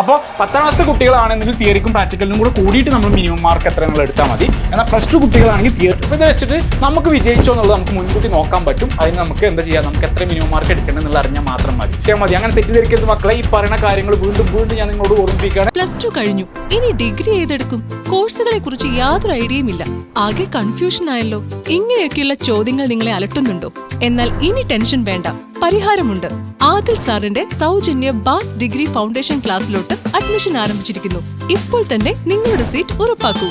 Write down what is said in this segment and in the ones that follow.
അപ്പോൾ പത്താം ക്ലാസ്സിലെ കുട്ടികളാണെങ്കിൽ തിയറിക്കും പ്രാക്ടിക്കലിനും കൂടെ കൂടിയിട്ട് നമ്മൾ മിനിമം മാർക്ക് എത്ര നിങ്ങൾ എടുത്താൽ മതി. എന്നാൽ പ്ലസ് ടു കുട്ടികളാണെങ്കിൽ തിയറി അപ്പോൾ ഇത് വെച്ചിട്ട് നമുക്ക് വിജയിച്ചോ എന്നുള്ളത് നമുക്ക് മുൻകൂട്ടി നോക്കാൻ പറ്റും. അതിന് നമുക്ക് എന്താ ചെയ്യാം? നമുക്ക് എത്ര മിനിമം മാർക്ക് എടുക്കണം എന്നുള്ള അറിഞ്ഞാൽ മാത്രം മതി. മതി. അങ്ങനെ തെറ്റിദ്ധരിക്കരുത് മക്കളെ. ഈ പറയുന്ന കാര്യങ്ങൾ വീണ്ടും വീണ്ടും ഞാൻ നിങ്ങളോട് ഓർമ്മിപ്പിക്കുകയാണ്. പ്ലസ് ടു കഴിഞ്ഞു. ഇനി ഡിഗ്രി ഏതെടുക്കും? കോഴ്സുകളെ കുറിച്ച് യാതൊരു ഐഡിയയും ഇല്ല. ആകെ കൺഫ്യൂഷൻ ആയല്ലോ. ഇങ്ങനെയൊക്കെയുള്ള ചോദ്യങ്ങൾ നിങ്ങളെ അലട്ടുന്നുണ്ടോ? എന്നാൽ ഇനി ടെൻഷൻ വേണ്ട. പരിഹാരമുണ്ട്. ആദിൽ സാറിന്റെ സൗജന്യ ബാസ് ഡിഗ്രി ഫൗണ്ടേഷൻ ക്ലാസ്സിലോട്ട് അഡ്മിഷൻ ആരംഭിച്ചിരിക്കുന്നു. ഇപ്പോൾ തന്നെ നിങ്ങളുടെ സീറ്റ് ഉറപ്പാക്കൂ.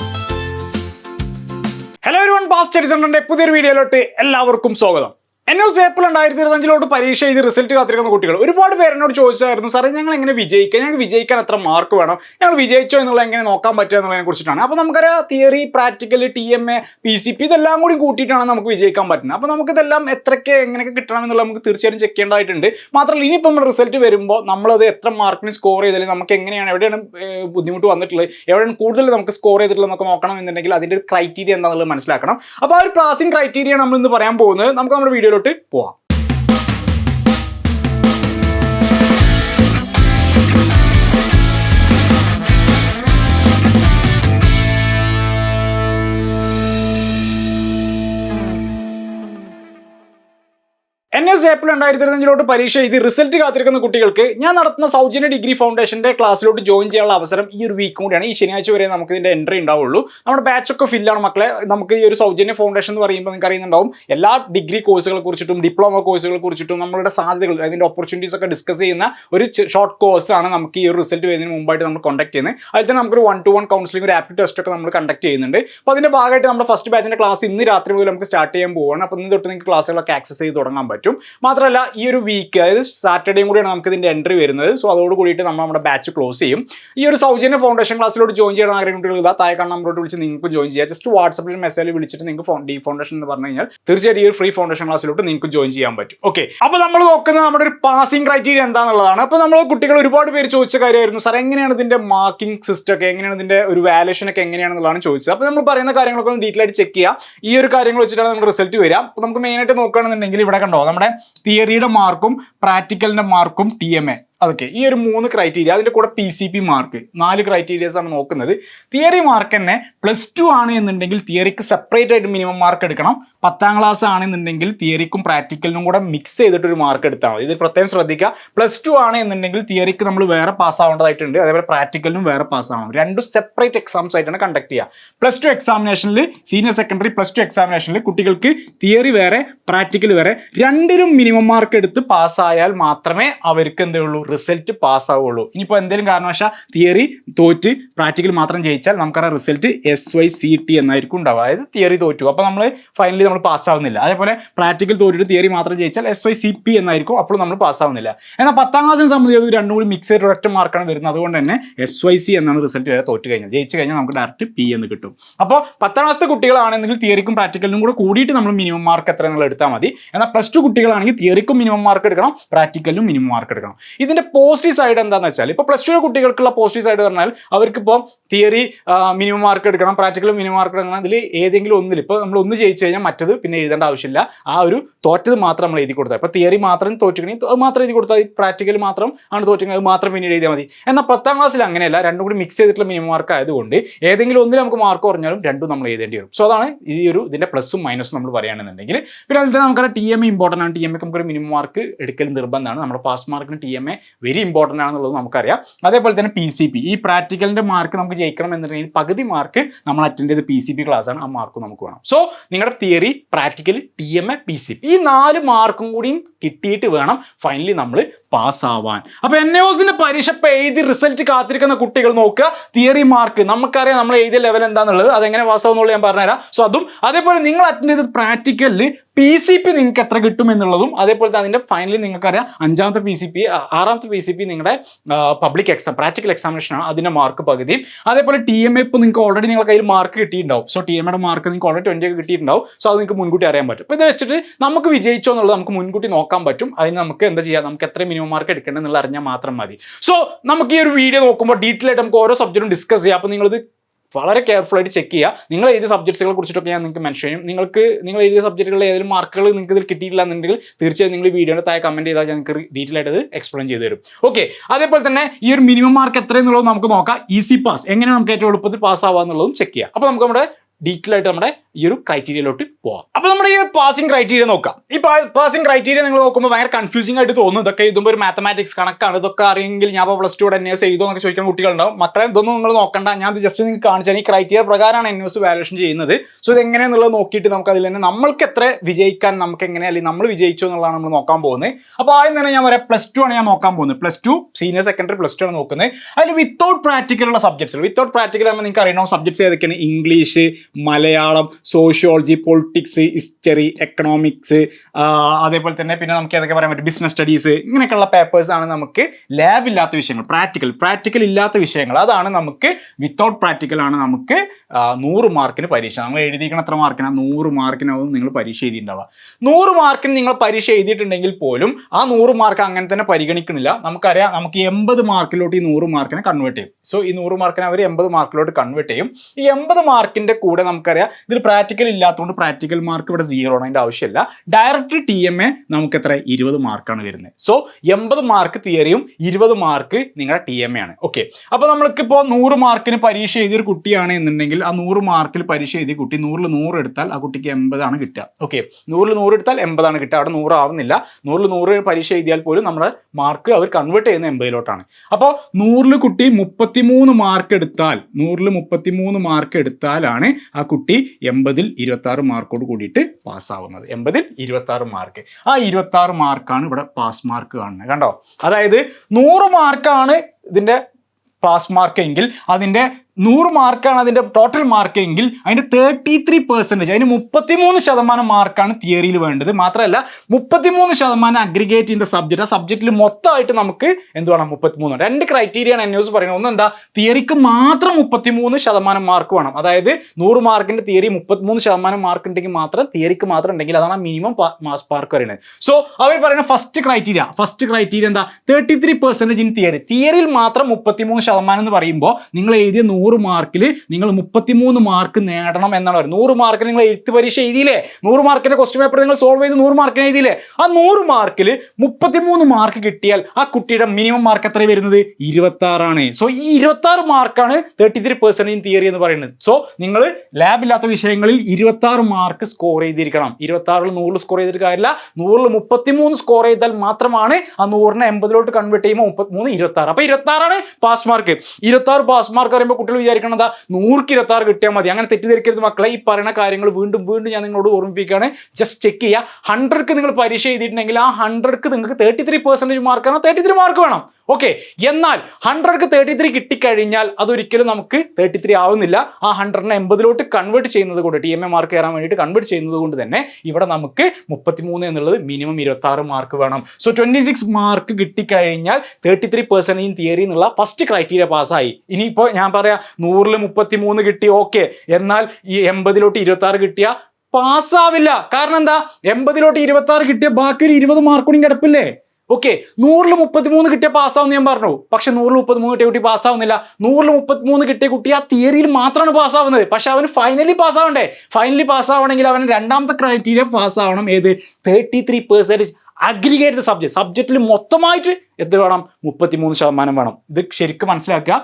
ഹലോ എവരിവൺ എഡിസണിന്റെ പുതിയൊരു വീഡിയോയിലോട്ട് എല്ലാവർക്കും സ്വാഗതം. എൻ എസ് ഏപ്രിൽ രണ്ടായിരത്തി ഇരുപത്തഞ്ചിലോട്ട് പരീക്ഷ ചെയ്ത് റിസൾട്ട് കാത്തിരിക്കുന്ന കുട്ടികൾ. ഒരുപാട് പേര് എന്നോട് ചോദിച്ചായിരുന്നു സാറേ ഞങ്ങൾ എങ്ങനെ വിജയിക്കാം? ഞങ്ങൾ വിജയിക്കാൻ എത്ര മാർക്ക് വേണം? ഞങ്ങൾ വിജയിച്ചോ എന്നുള്ളത് എങ്ങനെ നോക്കാൻ പറ്റുക എന്നുള്ളതിനെ കുറിച്ചിട്ടാണ്. അപ്പോൾ നമുക്കറിയാം theory practical T M A P C P ഇതെല്ലാം കൂടി കൂട്ടിയിട്ടാണ് നമുക്ക് വിജയിക്കാൻ പറ്റുന്നത്. അപ്പോൾ നമുക്കിതെല്ലാം എത്രയ്ക്ക് എങ്ങനെയൊക്കെ കിട്ടണം എന്നുള്ളത് നമുക്ക് തീർച്ചയായും ചെക്ക് ചെയ്യേണ്ടതായിട്ടുണ്ട്. മാത്രമല്ല ഇനിയിപ്പോൾ നമ്മുടെ റിസൾട്ട് വരുമ്പോൾ നമ്മളത് എത്ര മാർക്കിന് സ്കോർ ചെയ്താൽ നമുക്ക് എങ്ങനെയാണ് എവിടെയാണ് ബുദ്ധിമുട്ട് വന്നിട്ടുള്ളത് എവിടെയാണ് കൂടുതൽ നമുക്ക് സ്കോർ ചെയ്തിട്ടുള്ളത് നമുക്ക് നോക്കണം എന്നുണ്ടെങ്കിൽ അതിന്റെ ക്രൈറ്റീരിയ എന്താണെന്നുള്ളത് മനസ്സിലാക്കണം. അപ്പോൾ ആ ഒരു പാസിംഗ് ക്രൈറ്റീരിയ നമ്മൾ ഇന്ന് പറയാൻ പോകുന്നത്. നമുക്ക് നമ്മുടെ വീഡിയോയിലോട്ട് പോവാം. എൻ എസ് ഏപ്രിൽ രണ്ടായിരത്തി ഇരുപത്തഞ്ചിലോട്ട് പരീക്ഷ എഴുതി റിസൾട്ട് കാത്തിരിക്കുന്ന കുട്ടികൾക്ക് ഞാൻ നടത്തുന്ന സൗജന്യ ഡിഗ്രി ഫൗണ്ടേഷന്റെ ക്ലാസ്സിലോട്ട് ജോയിൻ ചെയ്യാനുള്ള അവസരം ഈ ഒരു വീക്ക് കൂടിയാണ്. ഈ ശനിയാഴ്ച വരെ നമുക്ക് ഇതിന്റെ എൻട്രി ഉണ്ടാവുള്ളൂ. നമ്മുടെ ബാച്ച് ഒക്കെ ഫില്ലാണ് മക്കളെ. നമുക്ക് ഈ ഒരു സൗജന്യ ഫൗണ്ടേഷൻ എന്ന് പറയുമ്പോൾ നിങ്ങൾക്ക് അറിയുന്നുണ്ടാവും. എല്ലാ ഡിഗ്രി കോഴ്സുകളെ കുറിച്ചിട്ടും ഡിപ്ലോമ കോഴ്സുകളെ കുറിച്ചിട്ടും നമ്മളുടെ സാധ്യതകൾ അതിന്റെ ഓപ്പർച്യൂണിറ്റീസ് ഒക്കെ ഡിസ്കസ് ചെയ്യുന്ന ഒരു ഷോർട്ട് കോഴ്സ് ആണ് നമുക്ക് ഈ ഒരു റിസൾട്ട് വരുന്നതിന് മുമ്പായിട്ട് നമ്മൾ കോൺടാക്ട് ചെയ്യുന്നത്. അതിൽ തന്നെ നമുക്കൊരു വൺ ടു വൺ കൗൺസിലിംഗ് ഒരു ആപ്റ്റ് ടെസ്റ്റ് ഒക്കെ നമ്മൾ കണ്ടക്ട് ചെയ്യുന്നുണ്ട്. അപ്പോൾ അതിന്റെ ഭാഗമായിട്ട് നമ്മുടെ ഫസ്റ്റ് ബാച്ചിന്റെ ക്ലാസ് ഇന്ന് രാത്രി മുതൽ നമുക്ക് സ്റ്റാർട്ട് ചെയ്യാൻ പോവുകയാണ്. അപ്പോൾ ഇന്ന് തൊട്ട് നിങ്ങൾക്ക് ക്ലാസ്സുകളൊക്കെ ആക്സസ് ചെയ്ത് തുടങ്ങാൻ പറ്റും. മാത്രമല്ല ഈ ഒരു വീക്ക് അതായത് സാറ്റർഡേയും കൂടിയാണ് നമുക്ക് ഇതിന്റെ എൻട്രി വരുന്നത്. സോ അതോട് കൂടിയിട്ട് നമ്മൾ നമ്മുടെ ബാച്ച് ക്ലോസ് ചെയ്യും. ഈ ഒരു സൗജന്യ ഫൗണ്ടേഷൻ ക്ലാസ്സിലോട്ട് ജോയിൻ ചെയ്യണം ആഗ്രഹം കുട്ടികൾ ഇതാ താഴെ കാണുന്ന നമ്പറോട്ട് വിളിച്ച് നിങ്ങൾക്ക് ജോയിൻ ചെയ്യാം. ജസ്റ്റ് വാട്സപ്പിൽ മെസ്സേജ് വിളിച്ചിട്ട് നിങ്ങൾക്ക് ഡി ഫൗണ്ടേഷൻ എന്ന് പറഞ്ഞു കഴിഞ്ഞാൽ തീർച്ചയായിട്ടും ഈ ഒരു ഫ്രീ ഫൗണ്ടേഷൻ ക്ലാസ്സിലോട്ട് നിങ്ങൾക്ക് ജോയിൻ ചെയ്യാൻ പറ്റും. ഓക്കെ അപ്പോൾ നമ്മൾ നോക്കുന്നത് നമ്മുടെ ഒരു പാസിംഗ് ക്രൈറ്റീരിയ എന്താണെന്നുള്ളതാണ് അപ്പോൾ നമ്മൾ കുട്ടികൾ ഒരുപാട് പേര് ചോദിച്ച കാര്യമായിരുന്നു. സാർ എങ്ങനെയാണ് ഇതിന്റെ മാർക്കിംഗ് സിസ്റ്റം ഒക്കെ എങ്ങനെയാണ് ഇതിന്റെ ഒരു വാലുവേഷൻ ഒക്കെ എങ്ങനെയാണെന്നുള്ളതാണ് ചോദിച്ചത്. അപ്പോൾ നമ്മൾ പറയുന്ന കാര്യങ്ങളൊക്കെ ഒന്ന് ഡീറ്റെയിൽ ആയിട്ട് ചെക്ക് ചെയ്യുക ഈ ഒരു കാര്യങ്ങൾ വെച്ചിട്ടാണ് നമ്മുടെ റിസൾട്ട് വരിക. അപ്പോൾ നമുക്ക് മെയിനായിട്ട് നോക്കുകയാണെന്നുണ്ടെങ്കിൽ ഇവിടെ കണ്ടോ നമ്മുടെ തിയറിയുടെ മാർക്കും പ്രാക്ടിക്കലിന്റെ മാർക്കും ടി എം എ അതൊക്കെ. ഈ ഒരു മൂന്ന് ക്രൈറ്റീരിയ അതിന്റെ കൂടെ പി സി പി മാർക്ക് നാല് ക്രൈറ്റീരിയസ് ആണ് നോക്കുന്നത്. തിയറി മാർക്ക് തന്നെ പ്ലസ് ടു ആണ് എന്നുണ്ടെങ്കിൽ തിയറിക്ക് സെപ്പറേറ്റ് ആയിട്ട് മിനിമം മാർക്ക് എടുക്കണം. പത്താം ക്ലാസ് ആണെന്നുണ്ടെങ്കിൽ തിയറിക്കും പ്രാക്ടിക്കലിനും കൂടെ മിക്സ് ചെയ്തിട്ട് ഒരു മാർക്ക് എടുത്താൽ മതി. ഇത് പ്രത്യേകം ശ്രദ്ധിക്കുക. പ്ലസ് ടു ആണ് എന്നുണ്ടെങ്കിൽ തിയറിക്ക് നമ്മൾ വേറെ പാസ് ആവേണ്ടതായിട്ടുണ്ട്. അതേപോലെ പ്രാക്ടിക്കലിനും വേറെ പാസ് ആവണം. രണ്ടും സെപ്പറേറ്റ് എക്സാംസ് ആയിട്ടാണ് കണ്ടക്ട് ചെയ്യുക. പ്ലസ് ടു എക്സാമിനേഷനിൽ സീനിയർ സെക്കൻഡറി പ്ലസ് ടു എക്സാമിനേഷനിൽ കുട്ടികൾക്ക് തിയറി വേറെ പ്രാക്ടിക്കൽ വേറെ രണ്ടിനും മിനിമം മാർക്ക് എടുത്ത് പാസ്സായാൽ മാത്രമേ അവർക്ക് എന്തേ ഉള്ളൂ റിസൾട്ട് പാസ് ആവുള്ളൂ ഇനിയിപ്പോൾ എന്തെങ്കിലും കാരണവശാൽ തിയറി തോറ്റ് പ്രാക്ടിക്കൽ മാത്രം ജയിച്ചാൽ നമുക്കറിയാം result S Y C T എന്നായിരിക്കും ഉണ്ടാവുക. അതായത് തിയറി തോറ്റു. അപ്പോൾ നമ്മൾ ഫൈനലി നമ്മൾ പാസ് പാസ്സാവുന്നില്ല അതേപോലെ പ്രാക്ടിക്കൽ തോറ്റിട്ട് തിയറി മാത്രം ജയിച്ചാൽ എസ് വൈ സി പി എന്നായിരിക്കും അപ്പോൾ നമ്മൾ പാസ്സാവുന്നില്ല എന്നാൽ പത്താം ക്ലാസ്സിനെ സംബന്ധിച്ച് രണ്ടും കൂടി മിക്സ് ചെയ്ത് ഒരൊറ്റ മാർക്കാണ് വരുന്നത്. അതുകൊണ്ട് തന്നെ എസ് വൈ സി എന്നാണ് റിസൾട്ട് വരെ തോറ്റ് കഴിഞ്ഞാൽ. ജയിച്ചു കഴിഞ്ഞാൽ നമുക്ക് ഡയറക്റ്റ് പി എന്ന് കിട്ടും. അപ്പോൾ പത്താം ക്ലാസ്സിലെ കുട്ടികളാണെങ്കിൽ തിയറിക്കും പ്രാക്ടിക്കലിനും കൂടെ കൂടിയിട്ട് നമ്മൾ മിനിമം മാർക്ക് എത്ര നിങ്ങൾ എടുത്താൽ മതി. എന്നാൽ പ്ലസ് ടു കുട്ടികളാണെങ്കിൽ തിയറിക്കും മിനിമം മാർക്ക് എടുക്കണം പ്രാക്ടിക്കലിനും മിനിമം മാർക്ക് എടുക്കണം. ഇതിന്റെ പോസിറ്റീവ് സൈഡ് എന്താണെന്ന് വെച്ചാൽ ഇപ്പോൾ പ്ലസ് ടു കുട്ടികൾക്കുള്ള പോസിറ്റീവ് സൈഡ് പറഞ്ഞാൽ അവർക്ക് അവർക്കിപ്പോൾ തിയറി മിനിമം മാർക്ക് എടുക്കണം പ്രാക്ടിക്കൽ മിനിമം മാർക്ക് എടുക്കണം. അതിൽ ഏതെങ്കിലും ഒന്നിൽ ഇപ്പോൾ നമ്മൾ ഒന്ന് ജയിച്ചു കഴിഞ്ഞാൽ മറ്റത് പിന്നെ എഴുതേണ്ട ആവശ്യമില്ല. ആ ഒരു തോറ്റത് മാത്രം നമ്മൾ എഴുതി കൊടുത്താൽ ഇപ്പോൾ തിയറി മാത്രം തോറ്റിക്കണമെങ്കിൽ അത് മാത്രം എഴുതി കൊടുത്താൽ പ്രാക്ടിക്കൽ മാത്രം ആണ് തോറ്റിക്കുന്നത് അത് മാത്രം പിന്നെ എഴുതിയാൽ മതി. എന്നാൽ പത്താം ക്ലാസ്സിൽ അങ്ങനെയല്ല. രണ്ടും കൂടി മിക്സ് ചെയ്തിട്ടുള്ള മിനിമം മാർക്ക് ആയതുകൊണ്ട് ഏതെങ്കിലും ഒന്നിൽ നമുക്ക് മാർക്ക് കുറഞ്ഞാലും രണ്ടും നമ്മൾ എഴുതേണ്ടി വരും. സോ അതാണ് ഈ ഒരു ഇതിന്റെ പ്ലസും മൈനസും നമ്മൾ പറയുകയാണെന്നുണ്ടെങ്കിൽ പിന്നെ അതിൽ നമുക്കറിയാം ടി എം ഇമ്പോർട്ടന്റ് ആണ്. ടി എം എക്ക് നമുക്കൊരു മിനിമം മാർക്ക് എടുക്കൽ നിർബന്ധമാണ്. നമ്മുടെ പാസ് മാർക്കിന് T M A very important ആണെന്നുള്ളത് നമുക്കറിയാം. അതേപോലെ തന്നെ പി സി പി ഈ പ്രാക്ടിക്കലിന്റെ മാർക്ക് നമുക്ക് ജയിക്കണം എന്നുണ്ടെങ്കിൽ പകുതി മാർക്ക് നമ്മൾ അറ്റൻഡ് ചെയ്ത പി സി പി ക്ലാസ് ആണ്. ആ മാർക്കും നമുക്ക് വേണം. സോ നിങ്ങളുടെ theory practical T M A P C P ഈ നാല് മാർക്കും കൂടിയും കിട്ടിയിട്ട് വേണം ഫൈനലി നമ്മൾ പാസ്സാവാൻ അപ്പൊ എൻ എസിന്റെ പരീക്ഷ എഴുതി റിസൾട്ട് കാത്തിരിക്കുന്ന കുട്ടികൾ നോക്കുക. തിയറി മാർക്ക് നമുക്കറിയാം നമ്മൾ എഴുതിയ ലെവൽ എന്താണെന്നുള്ളത് അതെങ്ങനെ പാസ്സാവുന്നുള്ളൂ ഞാൻ പറഞ്ഞുതരാം. സോ അതും അതേപോലെ നിങ്ങൾ അറ്റൻഡ് ചെയ്ത പ്രാക്ടിക്കലിൽ പി സി പി നിങ്ങൾക്ക് എത്ര കിട്ടും എന്നുള്ളതും അതേപോലെ തന്നെ അതിന്റെ ഫൈനലി നിങ്ങൾക്കറിയാം അഞ്ചാമത്തെ പി സി പി ആറാമത്തെ പി സി പി നിങ്ങളുടെ പബ്ലിക് എക്സാം പ്രാക്ടിക്കൽ എക്സാമിനേഷൻ ആണ് അതിന്റെ മാർക്ക് പകുതിയും അതേപോലെ ടി എം എ ഇപ്പോൾ നിങ്ങൾക്ക് ഓൾറെഡി നിങ്ങളുടെ കയ്യിൽ മാർക്ക് കിട്ടിയിട്ടുണ്ടാവും. സോ ടി എം എയുടെ മാർക്ക് നിങ്ങൾക്ക് ഓൾറെഡി ട്വന്റി ഒക്കെ കിട്ടിയിട്ടുണ്ടാവും. സോ അത് നിങ്ങൾക്ക് മുൻകൂട്ടി അറിയാൻ പറ്റും. അപ്പോൾ ഇത് വെച്ചിട്ട് നമുക്ക് വിജയിച്ചോ എന്നുള്ളത് നമുക്ക് മുൻകൂട്ടി നോക്കാൻ പറ്റും. അതിന് നമുക്ക് എന്താ ചെയ്യുക നമുക്ക് എത്ര മിനിമം മാർക്ക് എടുക്കേണ്ടത് എന്നുള്ള അറിഞ്ഞാൽ മാത്രം മതി. സോ നമുക്ക് ഈ ഒരു വീഡിയോ നോക്കുമ്പോൾ ഡീറ്റെയിൽ ആയിട്ട് നമുക്ക് ഓരോ സബ്ജക്റ്റും ഡിസ്കസ് ചെയ്യാം. അപ്പോൾ നിങ്ങളിത് വളരെ കെയർഫുൾ ആയിട്ട് ചെക്ക് ചെയ്യുക. നിങ്ങൾ എഴുതിയ സബ്ജക്ട്സുകളെ കുറിച്ചിട്ടൊക്കെ ഞാൻ നിങ്ങൾക്ക് മെൻഷൻ ചെയ്യും. നിങ്ങൾക്ക് നിങ്ങൾ എഴുതിയ സബ്ജക്റ്റുകളിൽ ഏതെങ്കിലും മാർക്കുകൾ നിങ്ങൾക്ക് ഇതിൽ കിട്ടിയിട്ടില്ല എന്നുണ്ടെങ്കിൽ തീർച്ചയായും നിങ്ങൾ വീഡിയോയുടെ താഴെ കമന്റ് ചെയ്താൽ ഞങ്ങൾക്ക് ഡീറ്റെയിൽ ആയിട്ട് അത് എക്സ്പ്ലെയിൻ ചെയ്ത് തരും. ഓക്കെ അതേപോലെ തന്നെ ഈ ഒരു മിനിമം മാർക്ക് എത്രയെന്നുള്ളത് നമുക്ക് നോക്കാം. ഈസി പാസ് എങ്ങനെ നമുക്ക് ഏറ്റവും എളുപ്പത്തിൽ പാസ് ആവാന്നുള്ളതും ചെക്ക് ചെയ്യാം അപ്പോൾ നമുക്ക് നമ്മുടെ ഡീറ്റെയിൽ ആയിട്ട് നമ്മുടെ ഈ ഒരു ക്രൈറ്റീരിയയിലോട്ട് പോവാം. അപ്പോൾ നമ്മുടെ ഈ പാസിംഗ് ക്രൈറ്റീരിയ നോക്കാം. ഈ പാസിംഗ് ക്രൈറ്റീരിയ നിങ്ങൾ നോക്കുമ്പോൾ ഭയങ്കര കൺഫ്യൂസിംഗ് ആയിട്ട് തോന്നും. ഇതൊക്കെ ഇതുമ്പോൾ ഒരു മാത്തമാറ്റിക്സ് കണക്കാണ്. ഇതൊക്കെ അറിയെങ്കിൽ ഞാൻ പ്ലസ് ടു എൻ എസ് ചെയ്തോ എന്നൊക്കെ ചോദിക്കുന്ന കുട്ടികളുണ്ടാവും. മക്കളെ ഇതൊന്നും നിങ്ങൾ നോക്കണ്ട. ഞാൻ ജസ്റ്റ് നിങ്ങൾക്ക് കാണിച്ചാൽ ഈ ക്രൈറ്റീരിയ പ്രകാരമാണ് എൻ എസ് വാലുവേഷൻ ചെയ്യുന്നത്. സോ ഇത് എങ്ങനെയാണെന്നുള്ളത് നോക്കിയിട്ട് നമുക്ക് അതിൽ തന്നെ നമ്മൾക്ക് എത്ര വിജയിക്കാൻ നമുക്ക് എങ്ങനെ അല്ലെങ്കിൽ നമ്മൾ വിജയിച്ചു എന്നുള്ളതാണ് നമ്മൾ നോക്കാൻ പോകുന്നത്. അപ്പോൾ ആദ്യം തന്നെ ഞാൻ പറയാം പ്ലസ് ടു ആണ് ഞാൻ നോക്കാൻ പോകുന്നത്. Plus two senior secondary plus two ആണ് നോക്കുന്നത്. അതിൽ വിത്തൗട്ട് പ്രാക്ടിക്കലുള്ള സബ്ജക്ട്സ് വിത്തൗട്ട് പ്രാക്ടിക്കൽ ആകുമ്പോൾ നിങ്ങൾക്ക് അറിയണം സബ്ജക്ട്സ് ഏതൊക്കെയാണ്? English Malayalam sociology politics history economics അതേപോലെ തന്നെ പിന്നെ നമുക്ക് ഏതൊക്കെ പറയാൻ പറ്റും? ബിസിനസ് സ്റ്റഡീസ് ഇങ്ങനെയൊക്കെയുള്ള ആണ് നമുക്ക് ലാബ് ഇല്ലാത്ത വിഷയങ്ങൾ പ്രാക്ടിക്കൽ പ്രാക്ടിക്കൽ ഇല്ലാത്ത വിഷയങ്ങൾ. അതാണ് നമുക്ക് വിത്തൗട്ട് പ്രാക്ടിക്കൽ ആണ് നമുക്ക് നൂറ് മാർക്കിന് പരീക്ഷ. നമ്മൾ എഴുതിയിരിക്കണം എത്ര മാർക്കിനാണ് നൂറ് മാർക്കിനാവും നിങ്ങൾ പരീക്ഷ എഴുതിയിട്ടുണ്ടാവുക. നൂറ് മാർക്കിന് നിങ്ങൾ പരീക്ഷ എഴുതിയിട്ടുണ്ടെങ്കിൽ പോലും ആ നൂറ് മാർക്ക് അങ്ങനെ തന്നെ പരിഗണിക്കണില്ല നമുക്കറിയാം നമുക്ക് എൺപത് മാർക്കിലോട്ട് ഈ നൂറ് മാർക്കിനെ കൺവേർട്ട് ചെയ്യും. സോ ഈ നൂറ് മാർക്കിനെ അവർ എൺപത് മാർക്കിലോട്ട് കൺവേർട്ട് ചെയ്യും. ഈ എൺപത് മാർക്കിന്റെ കൂടെ നമുക്കറിയാം. ഇതിൽ പ്രാക്ടിക്കൽ ഇല്ലാത്തതുകൊണ്ട് പ്രാക്ടിക്കൽ മാർക്ക് ഇവിടെ സീറോ ആണ്. അതിന്റെ ആവശ്യമില്ല. ഡയറക്റ്റ് ടി എം എ നമുക്ക് എത്ര? ഇരുപത് മാർക്കാണ് വരുന്നത്. സോ എൺപത് മാർക്ക് തിയറിയും ഇരുപത് മാർക്ക് നിങ്ങളുടെ ടി എം എ ആണ്. ഓക്കെ അപ്പൊ നമ്മൾക്കിപ്പോൾ നൂറ് മാർക്കിന് പരീക്ഷ എഴുതിയൊരു കുട്ടിയാണ് എന്നുണ്ടെങ്കിൽ ആ നൂറ് മാർക്കിൽ പരീക്ഷ എഴുതിയ കുട്ടി നൂറിൽ നൂറ് എടുത്താൽ ആ കുട്ടിക്ക് എൺപതാണ് കിട്ടുക. ഓക്കെ നൂറിൽ നൂറ് എടുത്താൽ എൺപതാണ് കിട്ടുക. അവിടെ നൂറ് ആവുന്നില്ല. നൂറിൽ നൂറ് പരീക്ഷ എഴുതിയാൽ പോലും നമ്മുടെ മാർക്ക് അവർ കൺവേർട്ട് ചെയ്യുന്ന എൺപതിലോട്ടാണ്. അപ്പോൾ നൂറിൽ കുട്ടി മുപ്പത്തിമൂന്ന് മാർക്ക് എടുത്താൽ നൂറിൽ മുപ്പത്തിമൂന്ന് മാർക്ക് എടുത്താലാണ് ആ കുട്ടി എൺപതിൽ ഇരുപത്താറ് മാർക്കോട് കൂടിയിട്ട് പാസ്സാവുന്നത്. എൺപതിൽ ഇരുപത്താറ് മാർക്ക് ആ ഇരുപത്താറ് മാർക്കാണ് ഇവിടെ പാസ് മാർക്ക് കാണുന്നത്. കണ്ടോ? അതായത് നൂറ് മാർക്കാണ് ഇതിന്റെ പാസ് മാർക്ക് എങ്കിൽ അതിന്റെ നൂറ് മാർക്കാണ് അതിന്റെ ടോട്ടൽ മാർക്ക് എങ്കിൽ അതിന്റെ തേർട്ടി ത്രീ പെർസെന്റേജ് അതിന് മുപ്പത്തിമൂന്ന് ശതമാനം മാർക്കാണ് തിയറിയിൽ വേണ്ടത്. മാത്രമല്ല മുപ്പത്തിമൂന്ന് ശതമാനം അഗ്രിഗേറ്റ് ചെയ്യുന്ന സബ്ജക്റ്റ് ആ സബ്ജക്റ്റിൽ മൊത്തമായിട്ട് നമുക്ക് എന്ത് വേണം? മുപ്പത്തിമൂന്ന് രണ്ട് ക്രൈറ്റീരിയ ആണ് ന്യൂസ് പറയുന്നത്. ഒന്ന് എന്താ? തിയറിക്ക് മാത്രം മുപ്പത്തിമൂന്ന് ശതമാനം മാർക്ക് വേണം. അതായത് നൂറ് മാർക്കിന്റെ തിയറി മുപ്പത്തിമൂന്ന് ശതമാനം മാർക്ക് ഉണ്ടെങ്കിൽ മാത്രം തിയറിക്ക് മാത്രം ഉണ്ടെങ്കിൽ അതാണ് മിനിമം മാസ് മാർക്ക് പറയുന്നത്. സോ അവർ പറയുന്ന ഫസ്റ്റ് ക്രൈറ്റീരിയ ഫസ്റ്റ് ക്രൈറ്റീരിയ എന്താ? Thirty three percentage in theory തിയറിയിൽ മാത്രം മുപ്പത്തിമൂന്ന് ശതമാനം എന്ന് പറയുമ്പോൾ നിങ്ങൾ എഴുതിയ നൂറ് മാർക്കിൽ നിങ്ങൾ മുപ്പത്തിമൂന്ന് മാർക്ക് നേടണം എന്നാണ് പറയുന്നത്. നൂറ് മാർക്കിന് നിങ്ങൾ എഴുത്ത് പരീക്ഷ എഴുതിയില്ലേ? നൂറ് മാർക്കിന്റെ ക്വസ്റ്റ്യൻ പേപ്പർ നിങ്ങൾ സോൾവ് ചെയ്ത് നൂറ് മാർക്കിന് എഴുതിയില്ലേ? ആ നൂറ് മാർക്കിൽ മുപ്പത്തിമൂന്ന് മാർക്ക് കിട്ടിയാൽ ആ കുട്ടിയുടെ മിനിമം മാർക്ക് എത്ര വരുന്നത്? ഇരുപത്തി ആറാണ് സോ ഈ ഇരുപത്തി ആറ് മാർക്കാണ് തേർട്ടി ത്രീ ഇൻ തിയറി എന്ന് പറയുന്നത്. സോ നിങ്ങൾ ലാബ് ഇല്ലാത്ത വിഷയങ്ങളിൽ ഇരുപത്തി ആറ് മാർക്ക് സ്കോർ ചെയ്തിരിക്കണം ഇരുപത്തി ആറിൽ നൂറിൽ സ്കോർ ചെയ്തിട്ട് കാര്യമില്ല. നൂറിൽ മുപ്പത്തിമൂന്ന് സ്കോർ ചെയ്താൽ മാത്രമാണ് ആ നൂറിനെ എൺപതിലോട്ട് കൺവേർട്ട് ചെയ്യുമ്പോൾ മുപ്പത്തിമൂന്ന് ഇരുപത്തി ആറ് അപ്പൊ ഇരുപത്തി ആറാണ് പാസ് മാർക്ക് ഇരുപത്തി ആറ് പാസ് മാർക്ക് പറയുമ്പോൾ കുട്ടികൾ വിചാരിക്കണത് നൂറുക്ക് ഇരുപത്തി ആറ് കിട്ടിയാൽ മതി. അങ്ങനെ തെറ്റിദ്ധരിക്കരുത് മക്കളെ. ഈ പറയുന്ന കാര്യങ്ങൾ വീണ്ടും വീണ്ടും ഞാൻ നിങ്ങളോട് ഓർമ്മിപ്പിക്കുകയാണ്. ജസ്റ്റ് ചെക്ക് ചെയ്യുക. ഹൺഡ്രഡ്ക്ക് നിങ്ങൾ പരീക്ഷ എഴുതിയിട്ടുണ്ടെങ്കിൽ ആ ഹൺഡ്രഡ്ക്ക് നിങ്ങൾക്ക് തേർട്ടി ത്രീ പെർസെന്റേജ് മാർക്കാണോ തേർട്ടി ത്രീ മാർക്ക് വേണം. ഓക്കെ എന്നാൽ ഹൺഡ്രഡ്ക്ക് തേർട്ടി ത്രീ കിട്ടിക്കഴിഞ്ഞാൽ അതൊരിക്കലും നമുക്ക് തേർട്ടി ത്രീ ആവുന്നില്ല. ആ ഹൺഡ്രഡിനെ എൺപതിലോട്ട് കൺവേർട്ട് ചെയ്യുന്നത് കൊണ്ട് ടി എം എ മാർക്ക് കയറാൻ വേണ്ടിയിട്ട് കൺവേർട്ട് ചെയ്യുന്നത് കൊണ്ട് തന്നെ ഇവിടെ നമുക്ക് മുപ്പത്തിമൂന്ന് എന്നുള്ളത് മിനിമം ഇരുപത്തി ആറ് മാർക്ക് വേണം. സോ ട്വന്റി സിക്സ് മാർക്ക് കിട്ടിക്കഴിഞ്ഞാൽ തേർട്ടി ത്രീ പെർസെന്റേജ് തിയറി എന്നുള്ള ഫസ്റ്റ് ക്രൈറ്റീരിയ പാസ്സായി ഇനിയിപ്പോൾ ഞാൻ പറയാം നൂറിൽ മുപ്പത്തി മൂന്ന് കിട്ടി ഓക്കെ എന്നാൽ ഈ എൺപതിലോട്ട് ഇരുപത്തി ആറ് കിട്ടിയ പാസ്സാവില്ല കാരണം എന്താ? എൺപതിലോട്ട് ഇരുപത്തി ആറ് കിട്ടിയ ബാക്കി ഒരു ഇരുപത് മാർക്ക് കൂടി കിടപ്പില്ലേ? ഓക്കെ നൂറിൽ മുപ്പത്തിമൂന്ന് കിട്ടിയ പാസ്സാവുന്ന ഞാൻ പറഞ്ഞു. പക്ഷെ നൂറിൽ മുപ്പത്തിമൂന്ന് കിട്ടിയ കുട്ടി പാസ്സാവുന്നില്ല നൂറിൽ മുപ്പത്തിമൂന്ന് കിട്ടിയ കുട്ടി ആ തിയറിയിൽ മാത്രമാണ് പാസ്സാവുന്നത് പക്ഷെ അവന് ഫൈനലി പാസ്സാവണ്ടേ ഫൈനലി പാസ്സാവണമെങ്കിൽ അവൻ രണ്ടാമത്തെ ക്രൈറ്റീരിയ പാസ്സാവണം ഏത്? Thirty three percentage aggregate subject സബ്ജക്റ്റിൽ മൊത്തമായിട്ട് എത്ര വേണം? മുപ്പത്തിമൂന്ന് ശതമാനം വേണം. ഇത് ശരിക്കും മനസ്സിലാക്കുക.